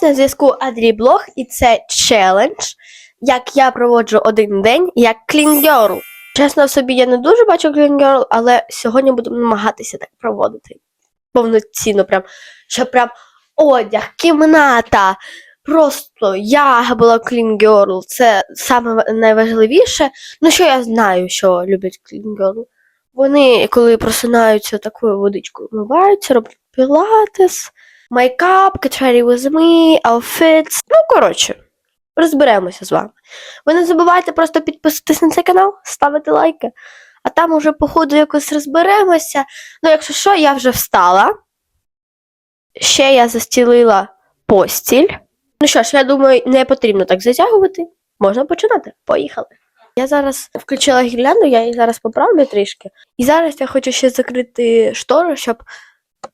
Ось на зв'язку Адріблог, і це челендж, як я проводжу один день як Girl. Чесно собі я не дуже бачу Girl, але сьогодні буду намагатися так проводити. Повноцінно, прям, щоб прям одяг, кімната. Просто я була Girl, це саме найважливіше. Ну, що я знаю, що люблять Girl. Вони, коли просинаються такою водичкою, вмиваються, роблять пілатес, майкап, ready with me, outfits. Ну, коротше, розберемося з вами. Ви не забувайте просто підписатись на цей канал, ставити лайки, а там уже, по ходу, якось розберемося. Ну, якщо що, я вже встала. Ще я застілила постіль. Ну що ж, я думаю, не потрібно так затягувати. Можна починати. Поїхали. Я зараз включила гірлянду, я її зараз поправлю трішки. І зараз я хочу ще закрити штору, щоб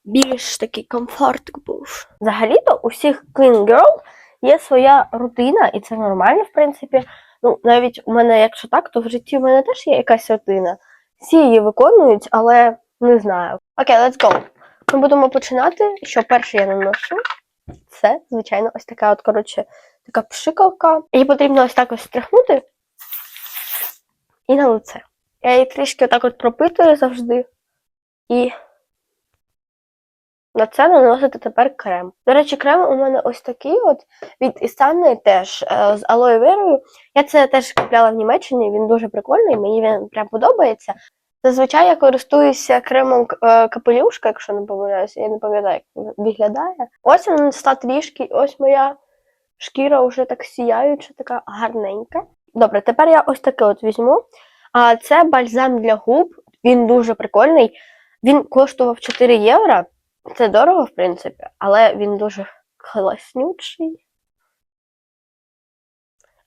більш такий комфорт був. Взагалі-то у всіх Clean Girl є своя рутина, і це нормально, в принципі. Ну, навіть у мене, якщо так, то в житті у мене теж є якась рутина. Всі її виконують, але не знаю. Окей, let's go. Ми будемо починати. Що перше я наношу, це, звичайно, ось така от, коротше, така пшикалка. Її потрібно ось так ось стряхнути і на лице. Я її трішки отак от пропитую завжди. І на це наносити тепер крем. До речі, крем у мене ось такий от від Істанни теж е, з алоє верою. Я це теж купляла в Німеччині, він дуже прикольний, мені він прям подобається. Зазвичай я користуюся кремом е, капелюшка, якщо не помиляюся, я не пам'ятаю, як він виглядає. Ось він став трішки, ось моя шкіра вже так сіяюча, така гарненька. Добре, тепер я ось таке от візьму. А це бальзам для губ, він дуже прикольний. Він коштував 4 євро. Це дорого, в принципі, але він дуже класнючий.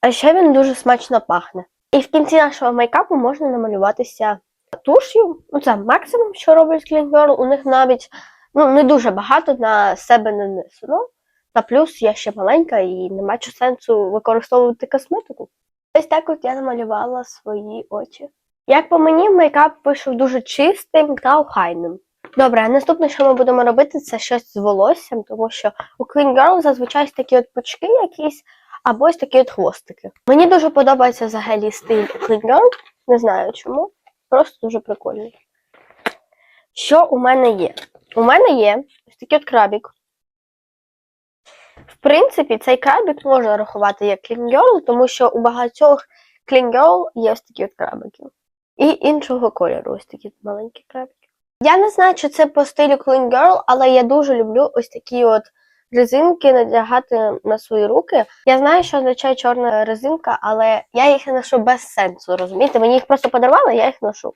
А ще він дуже смачно пахне. І в кінці нашого мейкапу можна намалюватися туш'ю. Ну, це максимум, що роблять Clean Girl. У них навіть ну, не дуже багато на себе нанесено. Та плюс я ще маленька і не бачу сенсу використовувати косметику. Ось так от я намалювала свої очі. Як по мені, мейкап вийшов дуже чистим та охайним. Добре, наступне, що ми будемо робити, це щось з волоссям, тому що у Clean Girl зазвичай такі от пучки якісь, або ось такі от хвостики. Мені дуже подобається взагалі стиль Clean Girl, не знаю чому, просто дуже прикольний. Що у мене є? У мене є ось такий от крабік. В принципі, цей крабік можна рахувати як Clean Girl, тому що у багатьох Clean Girl є ось такі от крабики. І іншого кольору ось такі маленькі крабики. Я не знаю, чи це по стилю Clean Girl, але я дуже люблю ось такі от резинки надягати на свої руки. Я знаю, що означає чорна резинка, але я їх ношу без сенсу, розумієте? Мені їх просто подарували, я їх ношу.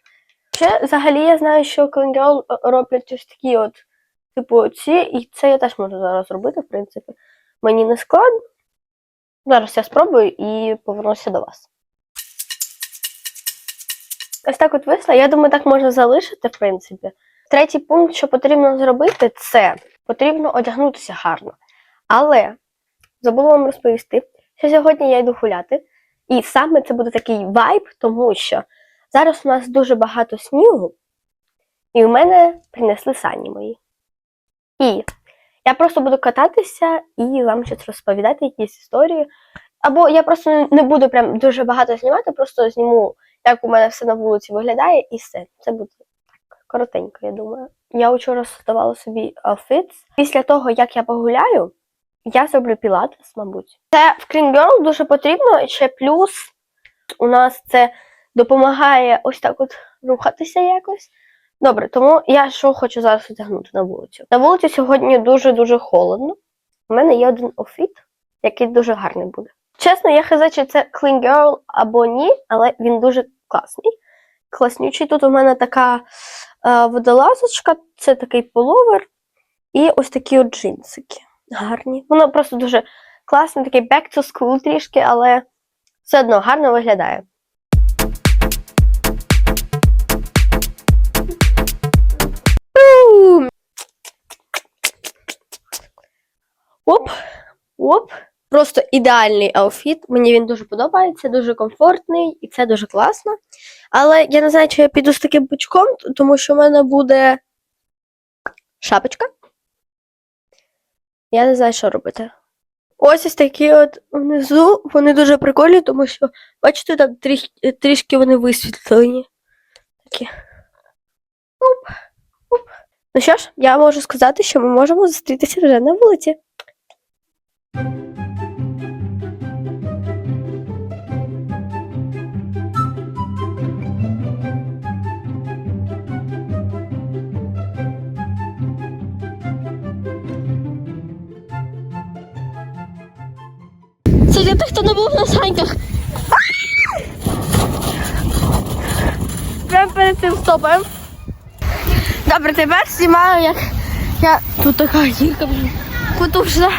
Ще взагалі я знаю, що Clean Girl роблять ось такі от, типу, ці, і це я теж можу зараз робити, в принципі. Мені не складно. Зараз я спробую і повернуся до вас. Ось так от вийшло. Я думаю, так можна залишити, в принципі. Третій пункт, що потрібно зробити, це потрібно одягнутися гарно. Але забула вам розповісти, що сьогодні я йду гуляти, і саме це буде такий вайб, тому що зараз у нас дуже багато снігу, і в мене принесли сані мої. І я просто буду кататися і вам щось розповідати, якісь історії. Або я просто не буду прям дуже багато знімати, просто зніму як у мене все на вулиці виглядає, і все. Це буде так коротенько, я думаю. Я вчора создавала собі outfits. Після того, як я погуляю, я зроблю пілатес, мабуть. Це в Clean Girl дуже потрібно. Ще плюс у нас це допомагає ось так от рухатися якось. Добре, тому я що хочу зараз одягнути на вулицю. На вулиці сьогодні дуже-дуже холодно. У мене є один офіт, який дуже гарний буде. Чесно, я хаза, чи це Clean Girl або ні, але він дуже класний. Класнючий. Тут у мене така е, водолазочка, це такий половер, і ось такі от джинсики. Гарні. Воно просто дуже класне, такий back to school трішки, але все одно гарно виглядає. Оп, оп. Просто ідеальний аутфіт. Мені він дуже подобається, дуже комфортний і це дуже класно. Але я не знаю, чи я піду з таким пучком, тому що в мене буде шапочка. Я не знаю, що робити. Ось ось такі от внизу. Вони дуже прикольні, тому що, бачите, там трішки, трішки вони висвітлені. Такі. Оп, оп. Ну що ж, я можу сказати, що ми можемо зустрітися вже на вулиці. Для тих, хто не був на саньках. Прямо перед цим стопом. Добре, тепер знімаю, як я. Тут така гірка, вже Потужна.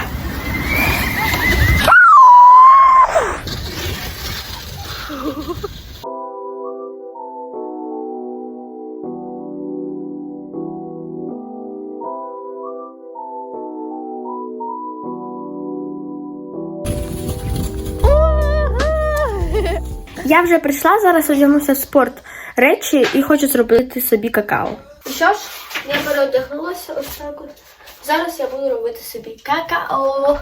Я вже прийшла, зараз одягнуся в спорт речі і хочу зробити собі какао. Що ж, я переодягнулася ось так. Зараз я буду робити собі какао.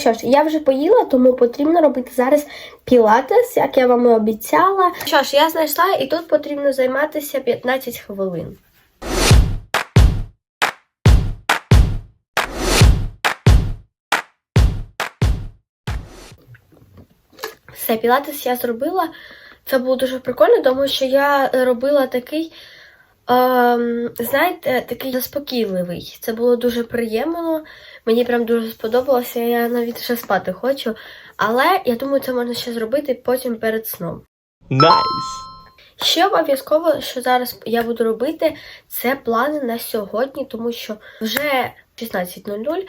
Що ж, я вже поїла, тому потрібно робити зараз пілатес, як я вам і обіцяла. Що ж, я знайшла, і тут потрібно займатися 15 хвилин. Все, пілатес я зробила. Це було дуже прикольно, тому що я робила такий, ем, знаєте, такий заспокійливий. Це було дуже приємно. Мені прям дуже сподобалося, я навіть ще спати хочу. Але я думаю, це можна ще зробити потім перед сном. Nice. Ще обов'язково, що зараз я буду робити, це плани на сьогодні, тому що вже 16.00,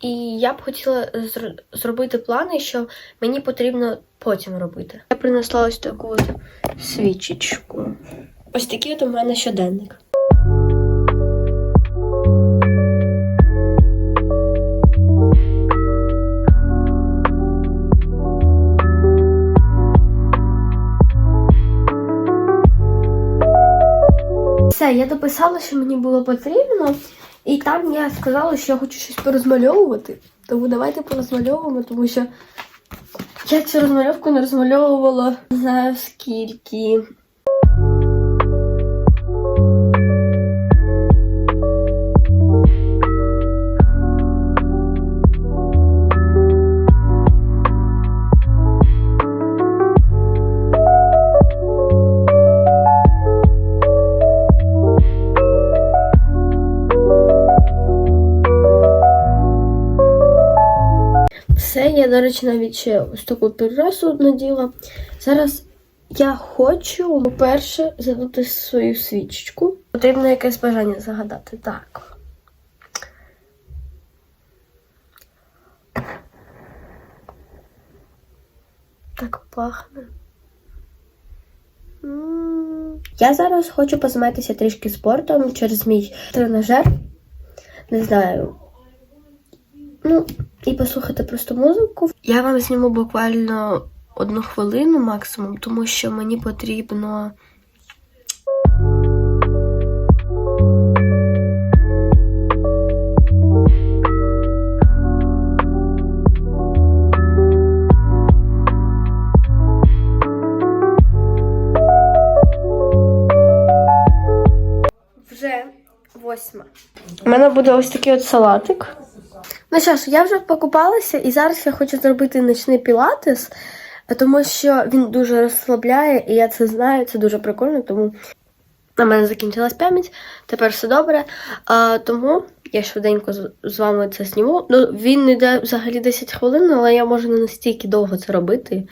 і я б хотіла зр- зробити плани, що мені потрібно потім робити. Я принесла ось таку от свічечку. Ось такий от у мене щоденник. Все, я дописала, що мені було потрібно, і там я сказала, що я хочу щось порозмальовувати. Тому давайте порозмальовуємо, тому що я цю розмальовку не розмальовувала не знаю скільки. Все, я, до речі, навіть ще ось таку прикрасу наділа. Зараз я хочу, по-перше, задути свою свічечку. Потрібно якесь бажання загадати. Так. Так пахне. Я зараз хочу позайматися трішки спортом через мій тренажер. Не знаю, Ну, і послухати просто музику. Я вам зніму буквально одну хвилину максимум, тому що мені потрібно. Вже восьма. У мене буде ось такий от салатик. Ну що ж, я вже покупалася, і зараз я хочу зробити ночний пілатес, тому що він дуже розслабляє, і я це знаю, це дуже прикольно, тому на мене закінчилась пам'ять, тепер все добре. А, тому я швиденько з, вами це зніму. Ну, він йде взагалі 10 хвилин, але я можу не настільки довго це робити.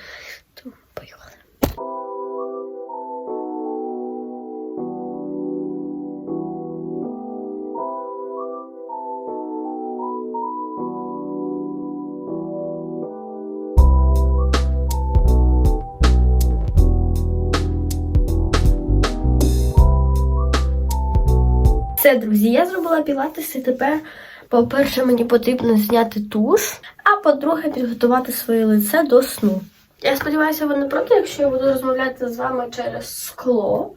Все, друзі, я зробила пілатес і тепер, по-перше, мені потрібно зняти туш, а по-друге, підготувати своє лице до сну. Я сподіваюся, ви не проти, якщо я буду розмовляти з вами через скло.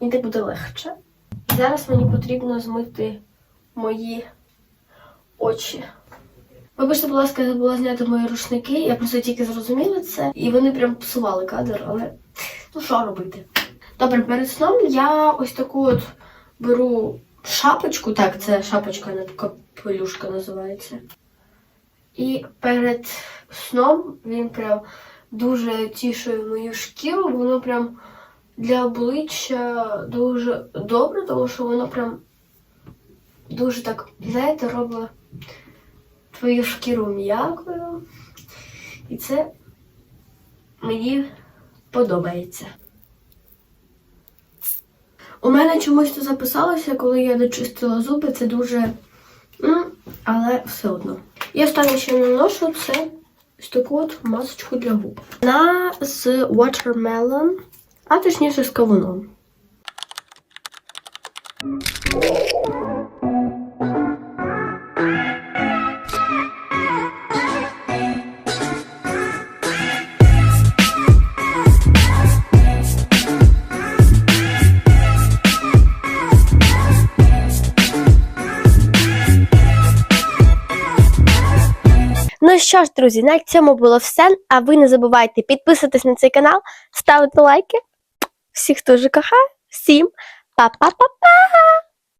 Мені так буде легше. Зараз мені потрібно змити мої очі. Вибачте, будь ласка, я забула зняти мої рушники. Я просто тільки зрозуміла це, і вони прям псували кадр, але ну що робити? Добре, перед сном я ось таку от беру шапочку, так, це шапочка, не капелюшка називається. І перед сном він прям дуже тішує мою шкіру, воно прям для обличчя дуже добре, тому що воно прям дуже так, знаєте, робить твою шкіру м'якою. І це мені подобається. У мене чомусь то записалося, коли я дочистила зуби, це дуже. але все одно. І останнє, я наношу, це ось таку от масочку для губ. Вона з watermelon, а точніше з кавуном. Що ж, друзі, на цьому було все. А ви не забувайте підписатись на цей канал, ставити лайки. Всіх дуже кохаю. Всім па-па-па-па!